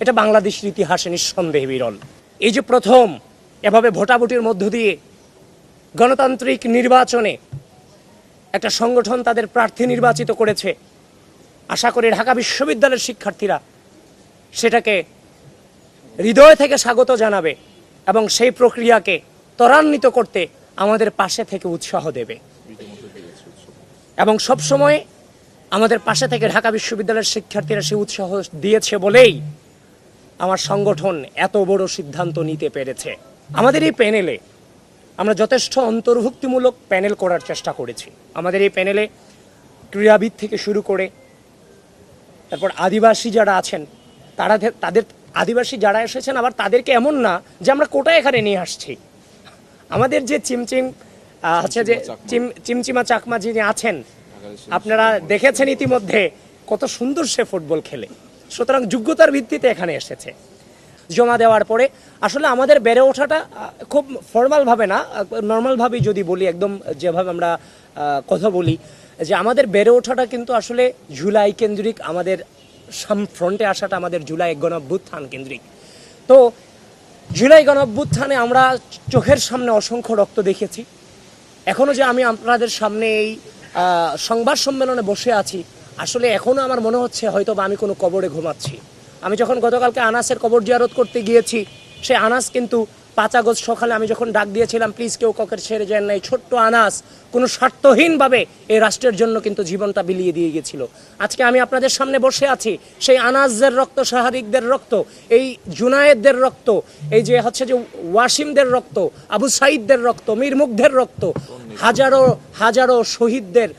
এটা বাংলাদেশের ইতিহাসে নিঃসন্দেহে বিরল। এই যে প্রথম এভাবে ভোটাভুটির মধ্য দিয়ে গণতান্ত্রিক নির্বাচনে একটা সংগঠন তাদের প্রার্থী নির্বাচিত করেছে, আশা করি ঢাকা বিশ্ববিদ্যালয়ের শিক্ষার্থীরা সেটাকে হৃদয় থেকে স্বাগত জানাবে এবং সেই প্রক্রিয়াকে ত্বরান্বিত করতে আমাদের পাশে থেকে উৎসাহ দেবে। এবং সবসময় আমাদের পাশে থেকে ঢাকা বিশ্ববিদ্যালয়ের শিক্ষার্থীরা সেই উৎসাহ দিয়েছে বলেই আমার সংগঠন এত বড় সিদ্ধান্ত নিতে পেরেছে। আমাদের এই প্যানেলে আমরা যথেষ্ট অন্তর্ভুক্তিমূলক প্যানেল করার চেষ্টা করেছি। আমাদের এই প্যানেলে ক্রীড়াবিদ থেকে শুরু করে তারপর আদিবাসী যারা আছেন তারা তাদের আদিবাসী যারা এসেছেন আবার তাদেরকে এমন না যে আমরা কোটা এখানে নিয়ে আসছি। আমাদের যে চিমচিম হচ্ছে যে চিম চিমচিমা চাকমা যিনি আছেন আপনারা দেখেছেন ইতিমধ্যে কত সুন্দর সে ফুটবল খেলে। সুতরাং যোগ্যতার ভিত্তিতে এখানে এসেছে। জমা দেওয়ার পরে আসলে আমাদের বেড়ে ওঠাটা খুব ফর্মালভাবে না নর্মালভাবেই যদি বলি, একদম যেভাবে আমরা কথা বলি, যে আমাদের বেড়ে ওঠাটা কিন্তু আসলে জুলাই কেন্দ্রিক আমাদের সাম ফ্রন্টে আসাটা আমাদের জুলাই গণঅভ্যুত্থান কেন্দ্রিক। তো জুলাই গণঅভ্যুত্থানে আমরা চোখের সামনে অসংখ্য রক্ত দেখেছি। এখনও যে আমি আপনাদের সামনে এই সংবাদ সম্মেলনে বসে আছি আসলে এখনও আমার মনে হচ্ছে হয়তো বা আমি কোনো কবরে ঘুমাচ্ছি। আমি যখন গতকালকে আনাসের কবর জিয়ারত করতে গিয়েছি, সে আনাস কিন্তু পাঁচ আগস্ট সকালে আমি যখন ডাক দিয়েছিলাম, প্লিজ কেউ ককের ছেড়ে যান না এই ছোট্ট আনাস, কোনো স্বার্থহীনভাবে এই রাষ্ট্রের জন্য কিন্তু জীবনটা বিলিয়ে দিয়ে গেছিল আজকে আমি আপনাদের সামনে বসে আছি, সেই আনাসদের রক্ত, শাহারিকদের রক্ত, এই জুনায়েদদের রক্ত, এই যে হচ্ছে যে ওয়াসিমদের রক্ত, আবু সাইদদের রক্ত, মীর মুগ্ধের রক্ত, হাজারো হাজারো শহীদদের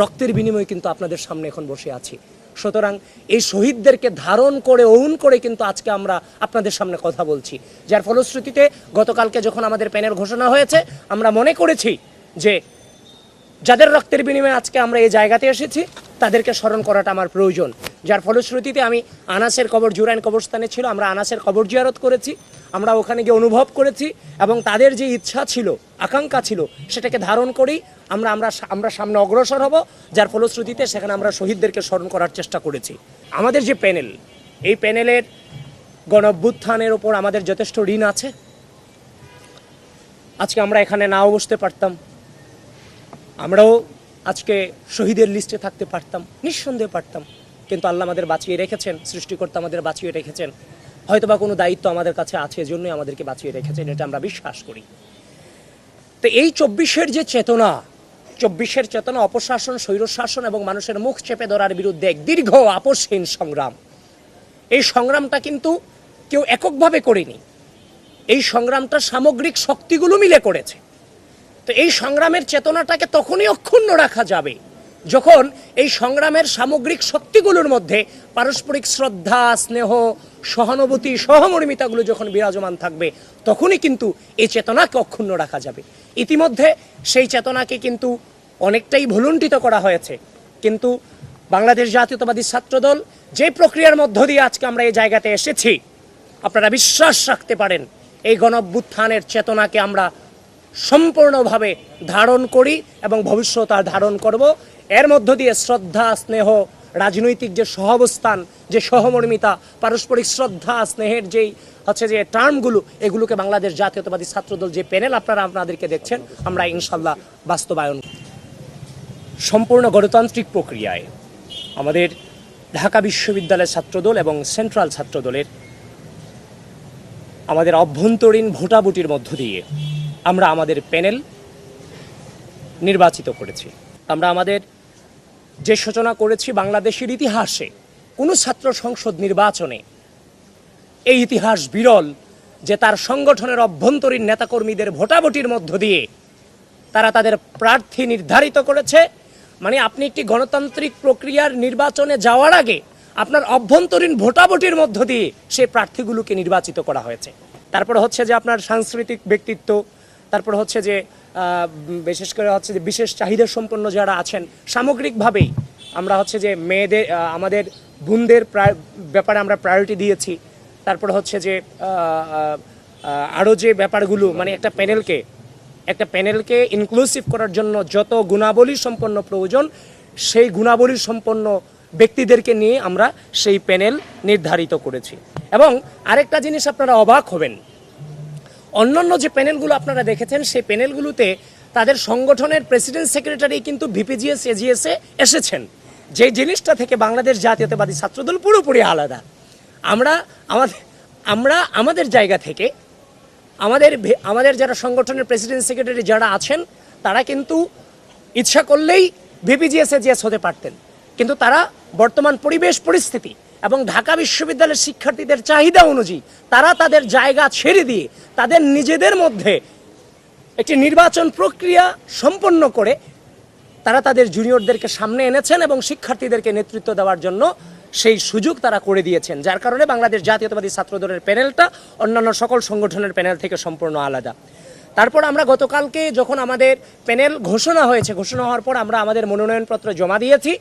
রক্তের বিনিময়ে কিন্তু আপনাদের সামনে এখন বসে আছি। সুতরাং এই শহীদদেরকে ধারণ করে অউন করে কিন্তু আজকে আমরা আপনাদের সামনে কথা বলছি। যার ফলশ্রুতিতে গতকালকে যখন আমাদের প্যানেল ঘোষণা হয়েছে, আমরা মনে করেছি যে যাদের রক্তের বিনিময়ে আজকে আমরা এই জায়গাতে এসেছি, তাদেরকে স্মরণ করাটা আমার প্রয়োজন। যার ফলশ্রুতিতে আমি আনাসের কবর, জুরাইন কবরস্থানে ছিল, আমরা আনাসের কবর জিয়ারত করেছি। আমরা ওখানে গিয়ে অনুভব করেছি এবং তাদের যে ইচ্ছা ছিল, আকাঙ্ক্ষা ছিল, সেটাকে ধারণ করেই আমরা আমরা আমরা সামনে অগ্রসর হব, যার ফলশ্রুতিতে সেখানে আমরা শহীদদেরকে স্মরণ করার চেষ্টা করেছি। আমাদের যে প্যানেল, এই প্যানেলের গণভ্যুত্থানের ওপর আমাদের যথেষ্ট ঋণ আছে। আজকে আমরা এখানে নাও বসতে পারতাম। আমরাও আজকে শহীদের লিস্টে থাকতে পারতাম, নিঃসন্দেহে পারতাম। কিন্তু আল্লাহ আমাদের বাঁচিয়ে রেখেছেন, সৃষ্টিকর্তা আমাদের বাঁচিয়ে রেখেছেন। হয়তোবা কোনো দায়িত্ব আমাদের কাছে আছে জন্যই আমাদেরকে বাঁচিয়ে রেখেছেন, এটা আমরা বিশ্বাস করি। তো এই চব্বিশের যে চেতনা, চব্বিশের চেতনা অপশাসন, স্বৈরশাসন এবং মানুষের মুখ চেপে ধরার বিরুদ্ধে এক দীর্ঘ আপসহীন সংগ্রাম। এই সংগ্রামটা কিন্তু কেউ এককভাবে করেনি। এই সংগ্রামটা সামগ্রিক শক্তিগুলো মিলে করেছে। তো এই সংগ্রামের চেতনাটাকে তখনই অক্ষুণ্ণ রাখা যাবে যখন এই সংগ্রামের সামগ্রিক শক্তিগুলোর মধ্যে পারস্পরিক শ্রদ্ধা, স্নেহ, সহানুভূতি, সহমর্মিতাগুলো যখন বিরাজমান থাকবে, তখনই কিন্তু এই চেতনাকে অক্ষুণ্ণ রাখা যাবে। ইতিমধ্যে সেই চেতনাকে কিন্তু অনেকটাই ভুলুণ্ঠিত করা হয়েছে। কিন্তু বাংলাদেশ জাতীয়তাবাদী ছাত্রদল যে প্রক্রিয়ার মধ্য দিয়ে আজকে আমরা এই জায়গাতে এসেছি, আপনারা বিশ্বাস রাখতে পারেন, এই গণঅভ্যুত্থানের চেতনাকে আমরা সম্পূর্ণভাবে ধারণ করি এবং ভবিষ্যৎ আর ধারণ করব। এর মধ্য দিয়ে শ্রদ্ধা, স্নেহ, রাজনৈতিক যে সহাবস্থান, যে সহমর্মিতা, পারস্পরিক শ্রদ্ধা, স্নেহের যেই হচ্ছে যে টার্মগুলো, এগুলোকে বাংলাদেশ জাতীয়তাবাদী ছাত্রদল যে প্যানেল আপনারা আপনাদেরকে দেখছেন, আমরা ইনশাল্লাহ বাস্তবায়ন সম্পূর্ণ গণতান্ত্রিক প্রক্রিয়ায় আমাদের ঢাকা বিশ্ববিদ্যালয়ের ছাত্রদল এবং সেন্ট্রাল ছাত্রদলের আমাদের অভ্যন্তরীণ ভোটাভুটির মধ্য দিয়ে আমরা আমাদের প্যানেল নির্বাচিত করেছি। আমরা আমাদের যে সূচনা করেছি বাংলাদেশের ইতিহাসে, কোনো ছাত্র সংসদ নির্বাচনে, এই ইতিহাস বিরল যে তার সংগঠনের অভ্যন্তরীণ নেতাকর্মীদের ভোটাভুটির মধ্য দিয়ে তারা তাদের প্রার্থী নির্ধারিত করেছে। মানে আপনি একটি গণতান্ত্রিক প্রক্রিয়ার নির্বাচনে যাওয়ার আগে আপনার অভ্যন্তরীণ ভোটাভুটির মধ্য দিয়ে সেই প্রার্থীগুলোকে নির্বাচিত করা হয়েছে। তারপর হচ্ছে যে আপনার সাংস্কৃতিক ব্যক্তিত্ব তারপর হচ্ছে যে বিশেষ করে হচ্ছে যে বিশেষ চাহিদা সম্পন্ন যারা আছেন, সামগ্রিকভাবেই আমরা হচ্ছে যে মেয়েদের আমাদের বোনদের ব্যাপারে আমরা প্রায়োরিটি দিয়েছি। তারপর হচ্ছে যে আরও যে ব্যাপারগুলো মানে একটা প্যানেলকে একটা প্যানেলকে ইনক্লুসিভ করার জন্য যত গুণাবলী সম্পন্ন প্রয়োজন, সেই গুণাবলী সম্পন্ন ব্যক্তিদেরকে নিয়ে আমরা সেই প্যানেল নির্ধারিত করেছি। এবং আরেকটা জিনিস আপনারা অবাক হবেন অন্যান্য যে প্যানেলগুলো আপনারা দেখেছেন, সেই প্যানেলগুলোতে তাদের সংগঠনের প্রেসিডেন্ট সেক্রেটারি কিন্তু ভিপিজিএস, এজিএসে এসেছেন। যে জিনিসটা থেকে বাংলাদেশ জাতীয়তাবাদী ছাত্রদল পুরোপুরি আলাদা। আমরা আমাদের আমরা আমাদের জায়গা থেকে আমাদের আমাদের যারা সংগঠনের প্রেসিডেন্ট সেক্রেটারি যারা আছেন, তারা কিন্তু ইচ্ছা করলেই ভিপিজিএস, এজিএস হতে পারতেন। কিন্তু তারা বর্তমান পরিবেশ পরিস্থিতি এবং ঢাকা বিশ্ববিদ্যালয়ের শিক্ষার্থীদের চাহিদা অনুযায়ী তারা তাদের জায়গা ছেড়ে দিয়ে তাদের নিজেদের মধ্যে একটি নির্বাচন প্রক্রিয়া সম্পন্ন করে তারা তাদের জুনিয়রদেরকে সামনে এনেছেন এবং শিক্ষার্থীদেরকে নেতৃত্ব দেওয়ার জন্য সেই সুযোগ তারা করে দিয়েছেন, যার কারণে বাংলাদেশ জাতীয়তাবাদী ছাত্রদলের প্যানেলটা অন্যান্য সকল সংগঠনের প্যানেল থেকে সম্পূর্ণ আলাদা। তারপর আমরা গতকালকে যখন আমাদের প্যানেল ঘোষণা হয়েছে, ঘোষণা হওয়ার পর আমরা আমাদের মনোনয়নপত্র জমা দিয়েছি।